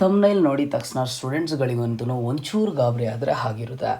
ತಮ್ನೈಲ್ ನೋಡಿದ ತಕ್ಷಣ ಸ್ಟೂಡೆಂಟ್ಸ್ಗಳಿಗಂತೂ ಒಂಚೂರು ಗಾಬರಿ ಆದರೆ ಆಗಿರುತ್ತೆ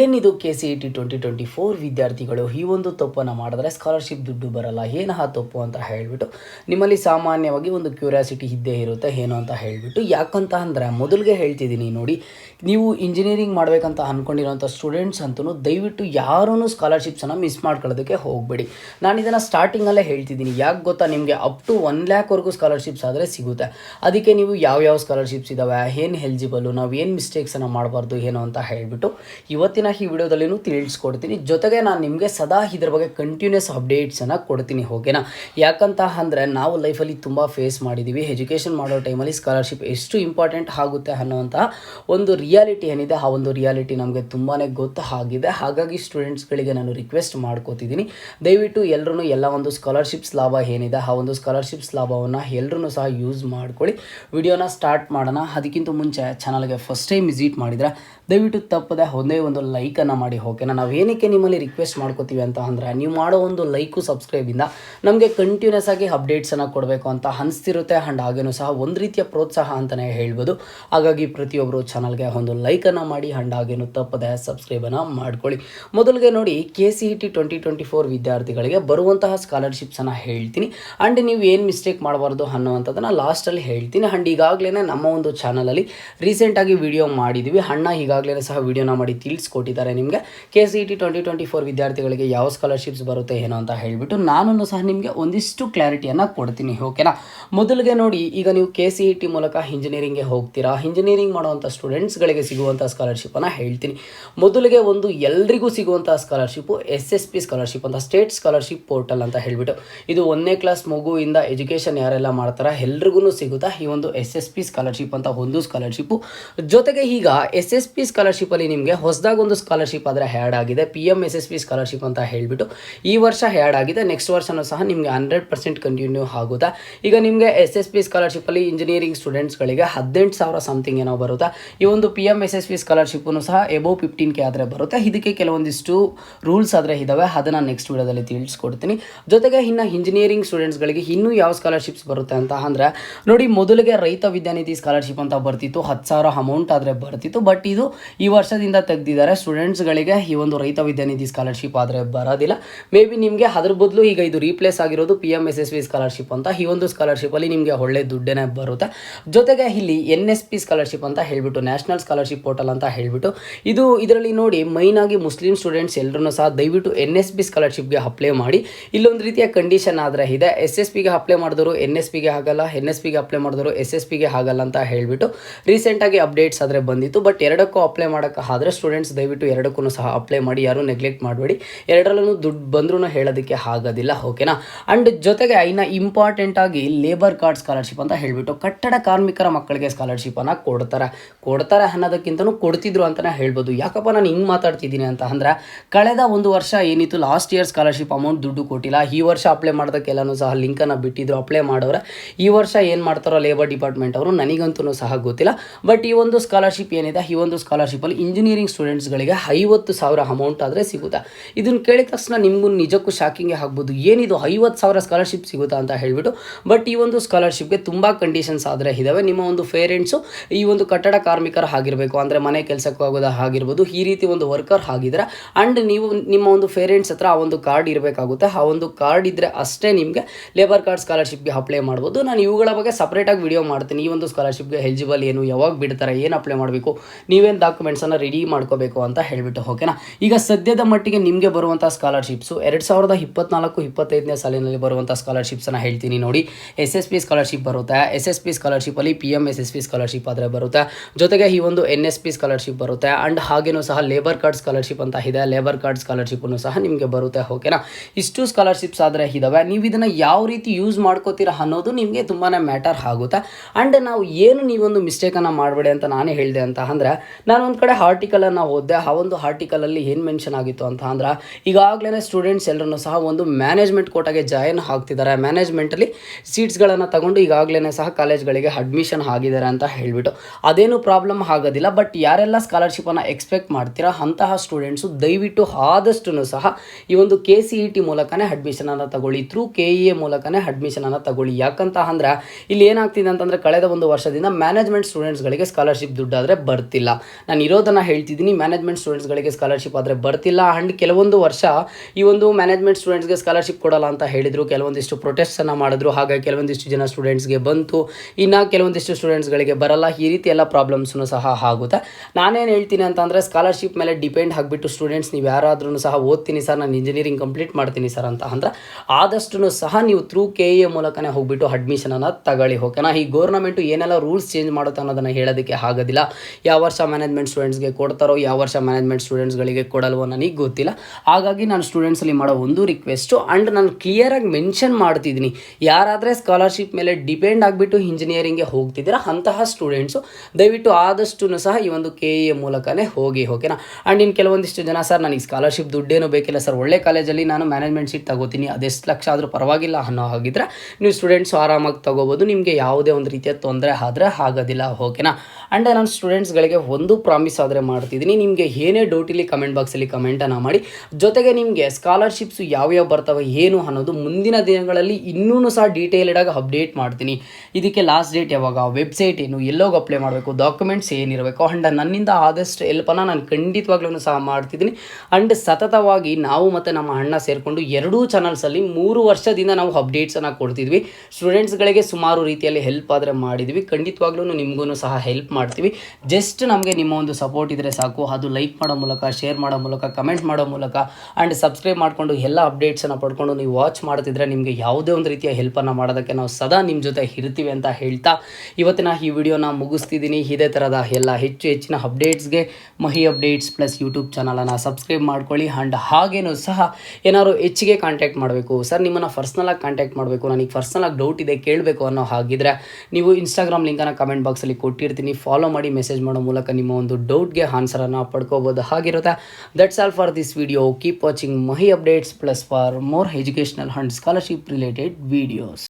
ಏನಿದು K C E T twenty twenty four ವಿದ್ಯಾರ್ಥಿಗಳು ಈ ಒಂದು ತಪ್ಪನ್ನು ಮಾಡಿದ್ರೆ ಸ್ಕಾಲರ್ಶಿಪ್ ದುಡ್ಡು ಬರಲ್ಲ, ಏನು ಆ ತಪ್ಪು ಅಂತ ಹೇಳಿಬಿಟ್ಟು ನಿಮ್ಮಲ್ಲಿ ಸಾಮಾನ್ಯವಾಗಿ ಒಂದು ಕ್ಯೂರಿಯಾಸಿಟಿ ಇದ್ದೇ ಇರುತ್ತೆ, ಏನು ಅಂತ ಹೇಳಿಬಿಟ್ಟು. ಯಾಕಂತ ಅಂದರೆ ಮೊದಲಿಗೆ ಹೇಳ್ತಿದ್ದೀನಿ ನೋಡಿ, ನೀವು ಇಂಜಿನಿಯರಿಂಗ್ ಮಾಡಬೇಕಂತ ಅಂದ್ಕೊಂಡಿರೋಂಥ ಸ್ಟೂಡೆಂಟ್ಸ್ ಅಂತೂ ದಯವಿಟ್ಟು ಯಾರೂ ಸ್ಕಾಲರ್ಶಿಪ್ಸನ್ನು ಮಿಸ್ ಮಾಡ್ಕೊಳ್ಳೋದಕ್ಕೆ ಹೋಗಬೇಡಿ. ನಾನು ಇದನ್ನು ಸ್ಟಾರ್ಟಿಂಗಲ್ಲೇ ಹೇಳ್ತಿದ್ದೀನಿ. ಯಾಕೆ ಗೊತ್ತಾ? ನಿಮಗೆ ಅಪ್ ಟು ಒನ್ ಲ್ಯಾಕ್ವರೆಗೂ ಸ್ಕಾಲರ್ಶಿಪ್ಸ್ ಆದರೆ ಸಿಗುತ್ತೆ. ಅದಕ್ಕೆ ನೀವು ಯಾವ್ಯಾವ ಸ್ಕಾಲರ್ಶಿಪ್ಸ್ ಇದ್ದಾವೆ ಏನು ಎಲಿಜಿಬಲ್ಲು ನಾವು ಏನು ಮಿಸ್ಟೇಕ್ಸನ್ನು ಮಾಡಬಾರ್ದು, ಏನು ಅಂತ ಹೇಳಿಬಿಟ್ಟು ಇವತ್ತಿನ ಈ ವಿಡಿಯೋದಲ್ಲಿನೂ ತಿಳಿಸ್ಕೊಡ್ತೀನಿ. ಜೊತೆಗೆ ನಾನು ನಿಮಗೆ ಸದಾ ಇದ್ರ ಬಗ್ಗೆ ಕಂಟಿನ್ಯೂಸ್ ಅಪ್ಡೇಟ್ಸನ್ನು ಕೊಡ್ತೀನಿ ಓಕೆನಾ ಯಾಕಂತ ಅಂದರೆ ನಾವು ಲೈಫಲ್ಲಿ ತುಂಬ ಫೇಸ್ ಮಾಡಿದ್ದೀವಿ ಎಜುಕೇಷನ್ ಮಾಡೋ ಟೈಮಲ್ಲಿ ಸ್ಕಾಲರ್ಶಿಪ್ ಎಷ್ಟು ಇಂಪಾರ್ಟೆಂಟ್ ಆಗುತ್ತೆ ಅನ್ನೋವಂತಹ ಒಂದು ರಿಯಾಲಿಟಿ ಏನಿದೆ, ಆ ಒಂದು ರಿಯಾಲಿಟಿ ನಮಗೆ ತುಂಬಾ ಗೊತ್ತು ಆಗಿದೆ. ಹಾಗಾಗಿ ಸ್ಟೂಡೆಂಟ್ಸ್ಗಳಿಗೆ ನಾನು ರಿಕ್ವೆಸ್ಟ್ ಮಾಡ್ಕೋತಿದ್ದೀನಿ. ದಯವಿಟ್ಟು ಎಲ್ಲರೂ ಎಲ್ಲ ಒಂದು ಸ್ಕಾಲರ್ಶಿಪ್ಸ್ ಲಾಭ ಏನಿದೆ, ಆ ಒಂದು ಸ್ಕಾಲರ್ಶಿಪ್ಸ್ ಲಾಭವನ್ನು ಎಲ್ಲರೂ ಸಹ ಯೂಸ್ ಮಾಡ್ಕೊಳ್ಳಿ. ವಿಡಿಯೋನ ಸ್ಟಾರ್ಟ್ ಮಾಡೋಣ. ಅದಕ್ಕಿಂತ ಮುಂಚೆ ಚಾನಲ್ಗೆ ಫಸ್ಟ್ ಟೈಮ್ ವಿಸಿಟ್ ಮಾಡಿದರೆ ದಯವಿಟ್ಟು ತಪ್ಪದೆ ಒಂದೇ ಒಂದು ಲೈಕನ್ನು ಮಾಡಿ ಓಕೆನಾ ನಾವು ಏನಕ್ಕೆ ನಿಮ್ಮಲ್ಲಿ ರಿಕ್ವೆಸ್ಟ್ ಮಾಡ್ಕೋತೀವಿ ಅಂತ ಅಂದರೆ ನೀವು ಮಾಡೋ ಒಂದು ಲೈಕು ಸಬ್ಸ್ಕ್ರೈಬಿಂದ ನಮಗೆ ಕಂಟಿನ್ಯೂಸ್ ಆಗಿ ಅಪ್ಡೇಟ್ಸನ್ನು ಕೊಡಬೇಕು ಅಂತ ಅನಿಸ್ತಿರುತ್ತೆ. ಆ್ಯಂಡ್ ಹಾಗೇನೂ ಸಹ ಒಂದು ರೀತಿಯ ಪ್ರೋತ್ಸಾಹ ಅಂತಲೇ ಹೇಳ್ಬೋದು. ಹಾಗಾಗಿ ಪ್ರತಿಯೊಬ್ಬರು ಚಾನಲ್ಗೆ ಒಂದು ಲೈಕನ್ನು ಮಾಡಿ ಆ್ಯಂಡ್ ಹಾಗೇನು ತಪ್ಪದೆ ಸಬ್ಸ್ಕ್ರೈಬನ್ನು ಮಾಡ್ಕೊಳ್ಳಿ. ಮೊದಲಿಗೆ ನೋಡಿ K C E T twenty twenty four ವಿದ್ಯಾರ್ಥಿಗಳಿಗೆ ಬರುವಂತಹ ಸ್ಕಾಲರ್ಶಿಪ್ಸನ್ನು ಹೇಳ್ತೀನಿ. ಆ್ಯಂಡ್ ನೀವು ಏನು ಮಿಸ್ಟೇಕ್ ಮಾಡಬಾರ್ದು ಅನ್ನೋವಂಥದ್ದನ್ನು ಲಾಸ್ಟಲ್ಲಿ ಹೇಳ್ತೀನಿ. ಆ್ಯಂಡ್ ಈಗಾಗಲೇ ನಮ್ಮ ಒಂದು ಚಾನಲಲ್ಲಿ ರೀಸೆಂಟಾಗಿ ವಿಡಿಯೋ ಮಾಡಿದ್ದೀವಿ. ಅಣ್ಣ ಈಗಾಗಲೇ ಸಹ ವಿಡಿಯೋನ ಮಾಡಿ ತಿಳಿಸ್ಕೊಟ್ಟಿದ್ದಾರೆ ನಿಮಗೆ. K C E T twenty twenty four ವಿದ್ಯಾರ್ಥಿಗಳಿಗೆ ಯಾವ ಸ್ಕಾಲರ್ಶಿಪ್ಸ್ ಬರುತ್ತೆ ಏನೋ ಅಂತ ಹೇಳಿಬಿಟ್ಟು ನಾನು ಸಹ ನಿಮಗೆ ಒಂದಿಷ್ಟು ಕ್ಲಾರಿಟಿಯನ್ನು ಕೊಡ್ತೀನಿ ಓಕೆನಾ ಮೊದಲಿಗೆ ನೋಡಿ, ಈಗ ನೀವು ಕೆ ಸಿ ಇ ಟಿ ಮೂಲಕ ಇಂಜಿನಿಯರಿಂಗ್ಗೆ ಹೋಗ್ತೀರಾ? ಇಂಜಿನಿಯರಿಂಗ್ ಮಾಡುವಂಥ ಸ್ಟೂಡೆಂಟ್ಸ್ಗಳಿಗೆ ಸಿಗುವಂಥ ಸ್ಕಾಲರ್ಶಿಪ್ಪನ್ನು ಹೇಳ್ತೀನಿ. ಮೊದಲಿಗೆ ಒಂದು ಎಲ್ರಿಗೂ ಸಿಗುವಂಥ scholarship S S P scholarship ಅಂತ ಸ್ಟೇಟ್ ಸ್ಕಾಲರ್ಶಿಪ್ ಪೋರ್ಟಲ್ ಅಂತ ಹೇಳಿಬಿಟ್ಟು. ಇದು ಒಂದನೇ ಕ್ಲಾಸ್ ಮಗುವಿಂದ ಎಜುಕೇಷನ್ ಯಾರೆಲ್ಲ ಮಾಡ್ತಾರ, ಎಲ್ರಿಗೂ ಸಿಗುತ್ತಾ ಈ ಒಂದು ಎಸ್ ಎಸ್ ಪಿ ಸ್ಕಾಲರ್ಶಿಪ್ ಅಂತ ಒಂದು ಸ್ಕಾಲರ್ಶಿಪ್ಪು ಜೊತೆಗೆ ಈಗ ಎಸ್ ಎಸ್ ಪಿ ಸ್ಕಾಲರ್ಶಿಪ್ಪಲ್ಲಿ ನಿಮಗೆ ಹೊಸದಾಗಿ ಒಂದು ಸ್ಕಾಲರ್ಶಿಪ್ ಆದರೆ ಹ್ಯಾಡ್ ಆಗಿದೆ. P M S S P scholarship ಅಂತ ಹೇಳಿಬಿಟ್ಟು ಈ ವರ್ಷ ಹ್ಯಾಡ್ ಆಗಿದೆ. ನೆಕ್ಸ್ಟ್ ವರ್ಷನೂ ಸಹ ನಿಮಗೆ ಹಂಡ್ರೆಡ್ ಪರ್ಸೆಂಟ್ ಕಂಟಿನ್ಯೂ ಆಗುತ್ತಾ? ಈಗ ನಿಮಗೆ ಎಸ್ ಎಸ್ ಪಿ ಸ್ಕಾಲರ್ಶಿಪ್ಪಲ್ಲಿ ಇಂಜಿನಿಯರಿಂಗ್ ಸ್ಟೂಡೆಂಟ್ಸ್ಗಳಿಗೆ ಹದಿನೆಂಟು ಸಾವಿರ ಸಮಥಿಂಗ್ ಏನೋ ಬರುತ್ತಾ? ಈ ಒಂದು P M S S P ಸ್ಕಾಲರ್ಶಿಪ್ಪನ್ನು ಸಹ ಎಬೋ ಫಿಫ್ಟೀನ್ ಕೆ ಆದರೆ ಬರುತ್ತೆ. ಇದಕ್ಕೆ ಕೆಲವೊಂದಿಷ್ಟು ರೂಲ್ಸ್ ಆದರೆ ಇದ್ದಾವೆ ಅದನ್ನು ನೆಕ್ಸ್ಟ್ ವಿಡಿಯೋದಲ್ಲಿ ತಿಳಿಸ್ಕೊಡ್ತೀನಿ. ಜೊತೆಗೆ ಇನ್ನು ಇಂಜಿನಿಯರಿಂಗ್ ಸ್ಟೂಡೆಂಟ್ಸ್ಗಳಿಗೆ ಇನ್ನೂ ಯಾವ ಸ್ಕಾಲರ್ಶಿಪ್ಸ್ ಬರುತ್ತೆ ಅಂತ ಅಂದರೆ ನೋಡಿ, ಮೊದಲಿಗೆ ರೈತ ವಿದ್ಯಾನಿಧಿ ಸ್ಕಾಲರ್ಶಿಪ್ ಅಂತ ಬರ್ತಿತ್ತು, ಹತ್ತು ಸಾವಿರ ಅಮೌಂಟ್ ಆದರೆ ಬರ್ತಿತ್ತು ಬಟ್ ಇದು ಈ ವರ್ಷದಿಂದ ತೆಗೆದಿದ್ದಾರೆ. ಸ್ಟೂಡೆಂಟ್ಸ್ಗಳಿಗೆ ಈ ಒಂದು ರೈತ ವಿದ್ಯಾನಿಧಿ ಸ್ಕಾಲರ್ಶಿಪ್ ಆದರೆ ಬರೋದಿಲ್ಲ. ಮೇ ಬಿ ನಿಮಗೆ ಅದ್ರ ಬದಲು ಈಗ ಇದು ರೀಪ್ಲೇಸ್ ಆಗಿರೋದು P M S S V scholarship ಅಂತ. ಈ ಒಂದು ಸ್ಕಾಲರ್ಶಿಪ್ಪಲ್ಲಿ ನಿಮಗೆ ಒಳ್ಳೆ ದುಡ್ಡೇನೆ ಬರುತ್ತೆ. ಜೊತೆಗೆ ಇಲ್ಲಿ ಎನ್ ಎಸ್ ಪಿ ಸ್ಕಾಲರ್ಶಿಪ್ ಅಂತ ಹೇಳಿಬಿಟ್ಟು ನ್ಯಾಷನಲ್ ಸ್ಕಾಲರ್ಶಿಪ್ ಪೋರ್ಟಲ್ ಅಂತ ಹೇಳಿಬಿಟ್ಟು, ಇದು ಇದರಲ್ಲಿ ನೋಡಿ ಮೈನ್ ಆಗಿ ಮುಸ್ಲಿಂ ಸ್ಟೂಡೆಂಟ್ಸ್ ಎಲ್ಲರೂ ಸಹ ದಯವಿಟ್ಟು ಎನ್ ಎಸ್ ಪಿ ಸ್ಕಾಲರ್ಶಿಪ್ಗೆ ಅಪ್ಲೈ ಮಾಡಿ. ಇಲ್ಲೊಂದು ರೀತಿಯ ಕಂಡೀಷನ್ ಆದರೆ ಇದೆ. ಎಸ್ ಎಸ್ ಪಿಗೆ ಅಪ್ಲೈ ಮಾಡಿದ್ರು ಎನ್ ಎಸ್ ಪಿಗೆ ಆಗಲ್ಲ ಎನ್ ಎಸ್ ಪಿಗೆ ಅಪ್ಲೈ ಮಾಡಿದ್ರು ಎಸ್ ಎಸ್ ಪಿಗೆ ಆಗಲ್ಲ ಅಂತ ಹೇಳಿಬಿಟ್ಟು ರೀಸೆಂಟಾಗಿ ಅಪ್ಡೇಟ್ಸ್ ಆದರೆ ಬಂದಿತ್ತು. ಬಟ್ ಎರಡಕ್ಕೂ ಅಪ್ಲೈ ಮಾಡೋಕ್ಕೆ ಆದರೆ ಸ್ಟೂಡೆಂಟ್ಸ್ ದಯವಿಟ್ಟು ಎರಡಕ್ಕೂ ಸಹ ಅಪ್ಲೈ ಮಾಡಿ, ಯಾರೂ ನೆಗ್ಲೆಕ್ಟ್ ಮಾಡಬೇಡಿ. ಎರಡರಲ್ಲೂ ದುಡ್ಡು ಬಂದ್ರೂ ಹೇಳೋದಕ್ಕೆ ಆಗೋದಿಲ್ಲ ಓಕೆನಾ ಆ್ಯಂಡ್ ಜೊತೆಗೆ ಇನ್ನು ಇಂಪಾರ್ಟೆಂಟ್ ಆಗಿ ಲೇಬರ್ ಕಾರ್ಡ್ ಸ್ಕಾಲರ್ಶಿಪ್ ಅಂತ ಹೇಳಿಬಿಟ್ಟು ಕಟ್ಟಡ ಕಾರ್ಮಿಕರ ಮಕ್ಕಳಿಗೆ ಸ್ಕಾಲರ್ಶಿಪ್ಪನ್ನು ಕೊಡ್ತಾರೆ. ಕೊಡ್ತಾರೆ ಅನ್ನೋದಕ್ಕಿಂತನೂ ಕೊಡ್ತಿದ್ರು ಅಂತಲೇ ಹೇಳ್ಬೋದು. ಯಾಕಪ್ಪ ನಾನು ಹಿಂಗೆ ಮಾತಾಡ್ತಿದ್ದೀನಿ ಅಂತ ಅಂದ್ರೆ, ಕಳೆದ ಒಂದು ವರ್ಷ ಏನಿತ್ತು ಲಾಸ್ಟ್ ಇಯರ್ ಸ್ಕಾಲರ್ಶಿಪ್ ಅಮೌಂಟ್ ದುಡ್ಡು ಕೊಟ್ಟಿಲ್ಲ. ಈ ವರ್ಷ ಅಪ್ಲೈ ಮಾಡೋದಕ್ಕೆಲ್ಲನೂ ಸಹ ಲಿಂಕನ್ನು ಬಿಟ್ಟಿದ್ರು. ಅಪ್ಲೈ ಮಾಡೋರೆ ಈ ವರ್ಷ ಏನು ಮಾಡ್ತಾರೋ ಲೇಬರ್ ಡಿಪಾರ್ಟ್ಮೆಂಟ್ ಅವರು, ನನಗಂತೂ ಸಹ ಗೊತ್ತಿಲ್ಲ. ಬಟ್ ಈ ಒಂದು ಸ್ಕಾಲರ್ಶಿಪ್ ಏನಿದೆ, ಈ ಒಂದು ಸ್ಕಾಲರ್ಶಿಪ್ಪಲ್ಲಿ ಇಂಜಿನಿಯರಿಂಗ್ ಸ್ಟೂಡೆಂಟ್ಸ್ಗಳಿಗೆ ಐವತ್ತು ಸಾವಿರ ಅಮೌಂಟ್ ಆದರೆ ಸಿಗುತ್ತಾ? ಇದನ್ನು ಕೇಳಿದ ತಕ್ಷಣ ನಿಮಗೂ ನಿಜಕ್ಕೂ ಶಾಕಿಂಗ್ ಆಗ್ಬೋದು. ಏನಿದು ಐವತ್ತು ಸಾವಿರ ಸ್ಕಾಲರ್ಶಿಪ್ ಸಿಗುತ್ತಾ ಅಂತ ಹೇಳಿಬಿಟ್ಟು ಬಟ್ ಈ ಒಂದು ಸ್ಕಾಲರ್ಶಿಪ್ಗೆ ತುಂಬ ಕಂಡೀಷನ್ಸ್ ಆದರೆ ಇದ್ದಾವೆ ನಿಮ್ಮ ಒಂದು ಪೇರೆಂಟ್ಸು ಈ ಒಂದು ಕಟ್ಟಡ ಕಾರ್ಮಿಕರ ಆಗಿರಬೇಕು, ಅಂದರೆ ಮನೆ ಕೆಲಸಕ್ಕೂ ಹೋಗೋದು ಆಗಿರ್ಬೋದು, ಈ ರೀತಿ ಒಂದು ವರ್ಕರ್ ಆಗಿದ್ರೆ ಆ್ಯಂಡ್ ನೀವು ನಿಮ್ಮ ಒಂದು ಪೇರೆಂಟ್ಸ್ ಹತ್ರ ಆ ಒಂದು ಕಾರ್ಡ್ ಇರಬೇಕಾಗುತ್ತೆ. ಆ ಒಂದು ಕಾರ್ಡ್ ಇದ್ದರೆ ಅಷ್ಟೇ ನಿಮಗೆ ಲೇಬರ್ ಕಾರ್ಡ್ ಸ್ಕಾಲರ್ಶಿಪ್ಗೆ ಅಪ್ಲೈ ಮಾಡ್ಬೋದು. ನಾನು ಇವುಗಳ ಬಗ್ಗೆ ಸಪ್ರೇಟಾಗಿ ವಿಡಿಯೋ ಮಾಡ್ತೀನಿ. ಈ ಒಂದು ಸ್ಕಾಲರ್ಶಿಪ್ಗೆ ಎಲಿಜಿಬಲ್ ಏನು, ಯಾವಾಗ ಬಿಡ್ತಾರೆ, ಏನು ಅಪ್ಲೈ ಮಾಡಬೇಕು, ನೀವೇನು ಡಾಕ್ಯುಮೆಂಟ್ಸನ್ನು ರೆಡಿ ಮಾಡ್ಕೋಬೇಕು ಅಂತ ಹೇಳಿಬಿಟ್ಟು ಓಕೆನಾ ಈಗ ಸದ್ಯದ ಮಟ್ಟಿಗೆ ನಿಮಗೆ ಬರುವಂಥ ಸ್ಕಾಲರ್ಶಿಪ್ಸು ಎರಡು ಸಾವಿರದ ಇಪ್ಪತ್ನಾಲ್ಕು, ಇಪ್ಪತ್ತೈದನೇ ಸಾಲಿನಲ್ಲಿ ಬರುವಂಥ ಸ್ಕಾಲರ್ಶಿಪ್ಸನ್ನು ಹೇಳ್ತೀನಿ ನೋಡಿ. ಎಸ್ ಎಸ್ ಪಿ ಸ್ಕಾಲರ್ಶಿಪ್ ಬರುತ್ತೆ. S S P ಸ್ಕಾಲರ್ಶಿಪ್ಪಲ್ಲಿ P M S S P scholarship ಆದರೆ ಬರುತ್ತೆ. ಜೊತೆಗೆ ಈ ಒಂದು ಎನ್ ಎಸ್ ಪಿ ಸ್ಕಾಲರ್ಶಿಪ್ ಬರುತ್ತೆ. ಆ್ಯಂಡ್ ಹಾಗೇನೂ ಸಹ ಲೇಬರ್ ಕಾರ್ಡ್ ಸ್ಕಾಲರ್ಶಿಪ್ ಅಂತ ಇದೆ. ಲೇಬರ್ ಕಾರ್ಡ್ ಸ್ಕಾಲರ್ಶಿಪ್ಪನ್ನು ಸಹ ನಿಮಗೆ ಬರುತ್ತೆ ಓಕೆನಾ ಇಷ್ಟು ಸ್ಕಾಲರ್ಶಿಪ್ಸ್ ಆದರೆ ಇದಾವೆ. ನೀವು ಇದನ್ನು ಯಾವ ರೀತಿ ಯೂಸ್ ಮಾಡ್ಕೋತೀರ ಅನ್ನೋದು ನಿಮಗೆ ತುಂಬಾ ಮ್ಯಾಟರ್ ಆಗುತ್ತೆ. ಆ್ಯಂಡ್ ನಾವು ಏನು ನೀವೊಂದು ಮಿಸ್ಟೇಕನ್ನು ಮಾಡಬೇಡಿ ಅಂತ ನಾನೇ ಹೇಳಿದೆ ಅಂತ ಅಂದರೆ, ನಾನು ಒಂದು ಕಡೆ ಆರ್ಟಿಕಲನ್ನು ಓದಿದೆ, ಆ ಒಂದು ಆರ್ಟಿಕಲಲ್ಲಿ ಏನು ಮೆನ್ಷನ್ ಆಗಿತ್ತು ಅಂತ ಅಂದ್ರೆ ಈಗಾಗಲೇ ಸ್ಟೂಡೆಂಟ್ಸ್ ಎಲ್ಲರನ್ನು ಸಹ ಒಂದು ಮ್ಯಾನೇಜ್ಮೆಂಟ್ ಕೋಟಾಗೆ ಜಾಯಿನ್ ಆಗ್ತಿದ್ದಾರೆ ಮ್ಯಾನೇಜ್ಮೆಂಟಲ್ಲಿ ಸೀಟ್ಸ್ಗಳನ್ನು ತಗೊಂಡು ಈಗಾಗಲೇ ಸಹ ಕಾಲೇಜ್ಗಳಿಗೆ ಅಡ್ಮಿಷನ್ ಆಗಿದ್ದಾರೆ ಅಂತ ಹೇಳಿಬಿಟ್ಟು. ಅದೇನು ಪ್ರಾಬ್ಲಮ್ ಆಗೋದಿಲ್ಲ ಬಟ್ ಯಾರೆಲ್ಲ ಸ್ಕಾಲರ್ಶಿಪ್ಪನ್ನು ಎಕ್ಸ್ಪೆಕ್ಟ್ ಮಾಡ್ತೀರಾ, ಅಂತಹ ಸ್ಟೂಡೆಂಟ್ಸು ದಯವಿಟ್ಟು ಆದಷ್ಟು ಸಹ ಈ ಒಂದು ಕೆ ಸಿ ಇ ಟಿ ಮೂಲಕನೇ ಅಡ್ಮಿಷನನ್ನು ತಗೊಳ್ಳಿ. ಥ್ರೂ ಕೆ ಇ ಎ ಮೂಲಕನೇ ಅಡ್ಮಿಷನನ್ನು ತಗೊಳ್ಳಿ. ಯಾಕಂತ ಅಂದ್ರೆ, ಇಲ್ಲಿ ಏನಾಗ್ತಿದೆ ಅಂತಂದರೆ ಕಳೆದ ಒಂದು ವರ್ಷದಿಂದ ಮ್ಯಾನೇಜ್ಮೆಂಟ್ ಸ್ಟೂಡೆಂಟ್ಸ್ಗಳಿಗೆ ಸ್ಕಾಲರ್ಶಿಪ್ ದುಡ್ಡಾದರೆ ಬರ್ತಿಲ್ಲ. ನಾನು ಇರೋದನ್ನು ಹೇಳ್ತಿದ್ದೀನಿ ಮ್ಯಾನೇಜ್ಮೆಂಟ್ ಸ್ಟೂಡೆಂಟ್ಸ್ಗಳಿಗೆ ಸ್ಕಾಲರ್ಶಿಪ್ ಆದರೆ ಬರ್ತಿಲ್ಲ. ಆ್ಯಂಡ್ ಕೆಲವೊಂದು ವರ್ಷ ಈ ಒಂದು ಮ್ಯಾನೇಜ್ಮೆಂಟ್ ಸ್ಟೂಡೆಂಟ್ಸ್ಗೆ ಸ್ಕಾಲರ್ಶಿಪ್ ಕೊಡಲ್ಲ ಅಂತ ಹೇಳಿದರು, ಕೆಲವೊಂದಿಷ್ಟು ಪ್ರೊಟೆಸ್ಟನ್ನು ಮಾಡಿದ್ರು. ಹಾಗೆ ಕೆಲವೊಂದಿಷ್ಟು ಜನ ಸ್ಟೂಡೆಂಟ್ಸ್ಗೆ ಬಂತು. ಇನ್ನು ಕೆಲವೊಂದಿಷ್ಟು ಸ್ಟೂಡೆಂಟ್ಸ್ಗಳಿಗೆ ಬರಲ್ಲ. ಈ ರೀತಿ ಎಲ್ಲ ಪ್ರಾಬ್ಲಮ್ಸ್ನು ಸಹ ಆಗುತ್ತೆ. ನಾನೇನು ಹೇಳ್ತೀನಿ ಅಂತಂದರೆ ಸ್ಕಾಲರ್ಶಿಪ್ ಮೇಲೆ ಡಿಪೆಂಡ್ ಆಗಿಬಿಟ್ಟು ಸ್ಟೂಡೆಂಟ್ಸ್ ನೀವು ಯಾರಾದ್ರೂ ಸಹ ಓದ್ತೀನಿ ಸರ್, ನಾನು ಇಂಜಿನಿಯರಿಂಗ್ ಕಂಪ್ಲೀಟ್ ಮಾಡ್ತೀನಿ ಸರ್ ಅಂತ ಅಂದ್ರೆ ಆದಷ್ಟು ಸಹ ನೀವು ಥ್ರೂ ಕೆ ಎ ಮೂಲಕನೇ ಹೋಗ್ಬಿಟ್ಟು ಅಡ್ಮಿಷನನ್ನು ತಗೊಳ್ಳಿ ಓಕೆನಾ ಈ ಗೌರ್ನಮೆಂಟು ಏನೆಲ್ಲ ರೂಲ್ಸ್ ಚೇಂಜ್ ಮಾಡುತ್ತೆ ಅನ್ನೋದನ್ನು ಹೇಳೋದಕ್ಕೆ ಆಗೋದಿಲ್ಲ. ಯಾವ ವರ್ಷ ಮ್ಯಾನೇಜ್ಮೆಂಟ್ ಸ್ಟೂಡೆಂಟ್ಸ್ಗೆ ಕೊಡ್ತಾರೋ, ಯಾವ ವರ್ಷ ಮ್ಯಾನೇಜ್ಮೆಂಟ್ ಸ್ಟೂಡೆಂಟ್ಸ್ಗಳಿಗೆ ಕೊಡಲ್ವೋ ನನಗೆ ಗೊತ್ತಿಲ್ಲ. ಹಾಗಾಗಿ ನಾನು ಸ್ಟೂಡೆಂಟ್ಸಲ್ಲಿ ಮಾಡೋ ಒಂದು ರಿಕ್ವೆಸ್ಟು ಆ್ಯಂಡ್ ನಾನು ಕ್ಲಿಯರಾಗಿ ಮೆನ್ಷನ್ ಮಾಡ್ತಿದ್ದೀನಿ. ಯಾರಾದರೆ ಸ್ಕಾಲರ್ಶಿಪ್ ಮೇಲೆ ಡಿಪೆಂಡ್ ಆಗಿಬಿಟ್ಟು ಇಂಜಿನಿಯರಿಂಗ್ಗೆ ಹೋಗ್ತಿದ್ದೀರಾ, ಅಂತಹ ಸ್ಟೂಡೆಂಟ್ಸು ದಯವಿಟ್ಟು ಆದಷ್ಟು ಸಹ ಈ ಒಂದು ಕೆ ಎ ಮೂಲಕನೇ ಹೋಗಿ ಓಕೆನಾ ಆ್ಯಂಡ್ ಇನ್ನು ಕೆಲವೊಂದಿಷ್ಟು ಜನ, ಸರ್, ನನಗೆ ಸ್ಕಾಲರ್ಶಿಪ್ ದುಡ್ಡೇನು ಬೇಕಿಲ್ಲ, ಸರ್, ಒಳ್ಳೆ ಕಾಲೇಜಲ್ಲಿ ನಾನು ಮ್ಯಾನೇಜ್ಮೆಂಟ್ ಸೀಟ್ ತಗೋತೀನಿ, ಅದೆಷ್ಟು ಲಕ್ಷ ಆದರೂ ಪರವಾಗಿಲ್ಲ ಅನ್ನೋ ಹಾಗಿದ್ರೆ, ನೀವು ಸ್ಟೂಡೆಂಟ್ಸು ಆರಾಮಾಗಿ ತಗೋಬೋದು, ನಿಮಗೆ ಯಾವುದೇ ಒಂದು ರೀತಿಯ ತೊಂದರೆ ಆದರೆ ಆಗೋದಿಲ್ಲ ಓಕೆನಾ? ಆ್ಯಂಡ್ ನಾನು ಸ್ಟೂಡೆಂಟ್ಸ್ಗಳಿಗೆ ಒಂದು ಪ್ರಾಮಿಸ್ ಆದರೆ ಮಾಡ್ತಿದ್ದೀನಿ. ನಿಮಗೆ ಏನೇ ಡೌಟ್ ಇಲ್ಲಿ ಕಮೆಂಟ್ ಬಾಕ್ಸಲ್ಲಿ ಕಮೆಂಟನ್ನು ಮಾಡಿ. ಜೊತೆಗೆ ನಿಮಗೆ ಸ್ಕಾಲರ್ಶಿಪ್ಸು ಯಾವ್ಯಾವ ಬರ್ತವೆ, ಏನು ಅನ್ನೋದು ಮುಂದಿನ ದಿನಗಳಲ್ಲಿ ಇನ್ನೂ ಸಹ ಡೀಟೇಲ್ಡಾಗಿ ಅಪ್ಡೇಟ್ ಮಾಡ್ತೀನಿ. ಇದಕ್ಕೆ ಲಾಸ್ಟ್ ಡೇಟ್ ಯಾವಾಗ ವೆಬ್ಸೈಟ್ ಏನು, ಎಲ್ಲೋಗಿ ಅಪ್ಲೈ ಮಾಡಬೇಕು ಡಾಕ್ಯುಮೆಂಟ್ಸ್ ಏನಿರಬೇಕು ಆ್ಯಂಡ್ ನನ್ನಿಂದ ಆದಷ್ಟು ಹೆಲ್ಪನ್ನು ನಾನು ಖಂಡಿತವಾಗ್ಲೂ ಸಹ ಮಾಡ್ತಿದ್ದೀನಿ. ಆ್ಯಂಡ್ ಸತತವಾಗಿ ನಾವು ಮತ್ತು ನಮ್ಮ ಅಣ್ಣ ಸೇರಿಕೊಂಡು ಎರಡೂ ಚಾನಲ್ಸಲ್ಲಿ ಮೂರು ವರ್ಷದಿಂದ ನಾವು ಅಪ್ಡೇಟ್ಸನ್ನು ಕೊಡ್ತಿದ್ವಿ. ಸ್ಟೂಡೆಂಟ್ಸ್ಗಳಿಗೆ ಸುಮಾರು ರೀತಿಯಲ್ಲಿ ಹೆಲ್ಪ್ ಆದರೆ ಮಾಡಿದ್ವಿ. ಖಂಡಿತವಾಗ್ಲೂ ನಿಮಗೂ ಸಹ ಹೆಲ್ಪ್ ಮಾಡ್ತೀವಿ. ಜಸ್ಟ್ ನಮಗೆ ನಿಮ್ಮ ಒಂದು ಸಪೋರ್ಟ್ ಇದ್ದರೆ ಸಾಕು. ಅದು ಲೈಕ್ ಮಾಡೋ ಮೂಲಕ ಶೇರ್ ಮಾಡೋ ಮೂಲಕ ಕಮೆಂಟ್ ಮಾಡೋ ಮೂಲಕ ಆ್ಯಂಡ್ ಸಬ್ಸ್ಕ್ರೈಬ್ ಮಾಡಿಕೊಂಡು ಎಲ್ಲ ಅಪ್ಡೇಟ್ಸನ್ನು ಪಡ್ಕೊಂಡು ನೀವು ವಾಚ್ ಮಾಡ್ತಿದ್ರೆ ನಿಮಗೆ ಯಾವುದೇ ಒಂದು ರೀತಿಯ ಹೆಲ್ಪನ್ನು ಮಾಡೋದಕ್ಕೆ ನಾವು ಸದಾ ನಿಮ್ಮ ಜೊತೆ ಇರ್ತೀವಿ ಅಂತ ಹೇಳ್ತಾ ಇವತ್ತಿನ ಈ ವಿಡಿಯೋನ ಮುಗಿಸ್ತಿದ್ದೀನಿ ಇದೇ ಥರದ ಎಲ್ಲ ಹೆಚ್ಚು ಹೆಚ್ಚಿನ ಅಪ್ಡೇಟ್ಸ್ಗೆ ಮಹಿ ಅಪ್ಡೇಟ್ಸ್ ಪ್ಲಸ್ ಯೂಟ್ಯೂಬ್ ಚಾನಲನ್ನು ಸಬ್ಸ್ಕ್ರೈಬ್ ಮಾಡ್ಕೊಳ್ಳಿ. ಆ್ಯಂಡ್ ಹಾಗೇನೂ ಸಹ ಏನಾದ್ರು ಹೆಚ್ಚಿಗೆ ಕಾಂಟ್ಯಾಕ್ಟ್ ಮಾಡಬೇಕು. ಸರ್ ನಿಮ್ಮನ್ನು ಪರ್ಸ್ನಲಾಗಿ ಕಾಂಟ್ಯಾಕ್ಟ್ ಮಾಡಬೇಕು. ನನಗೆ ಪರ್ಸ್ನಲಾಗಿ ಡೌಟ್ ಇದೆ, ಕೇಳಬೇಕು ಅನ್ನೋ ಹಾಗಿದ್ರೆ ನೀವು ಇನ್ಸ್ಟಾಗ್ರಾಮ್ ಲಿಂಕನ್ನು ಕಮೆಂಟ್ ಬಾಕ್ಸಲ್ಲಿ ಕೊಟ್ಟಿರ್ತೀನಿ. ಫಾಲೋ ಮಾಡಿ ಮೆಸೇಜ್ ಮಾಡೋ ಮೂಲಕ ನಿಮ್ಮ ಒಂದು ಡೌಟ್ಗೆ ಆನ್ಸರನ್ನು ಪಡ್ಕೋಬೋದು. ಹಾಗಿರುತ್ತೆ. That's all for this video keep watching Mahi updates plus for more educational and scholarship related videos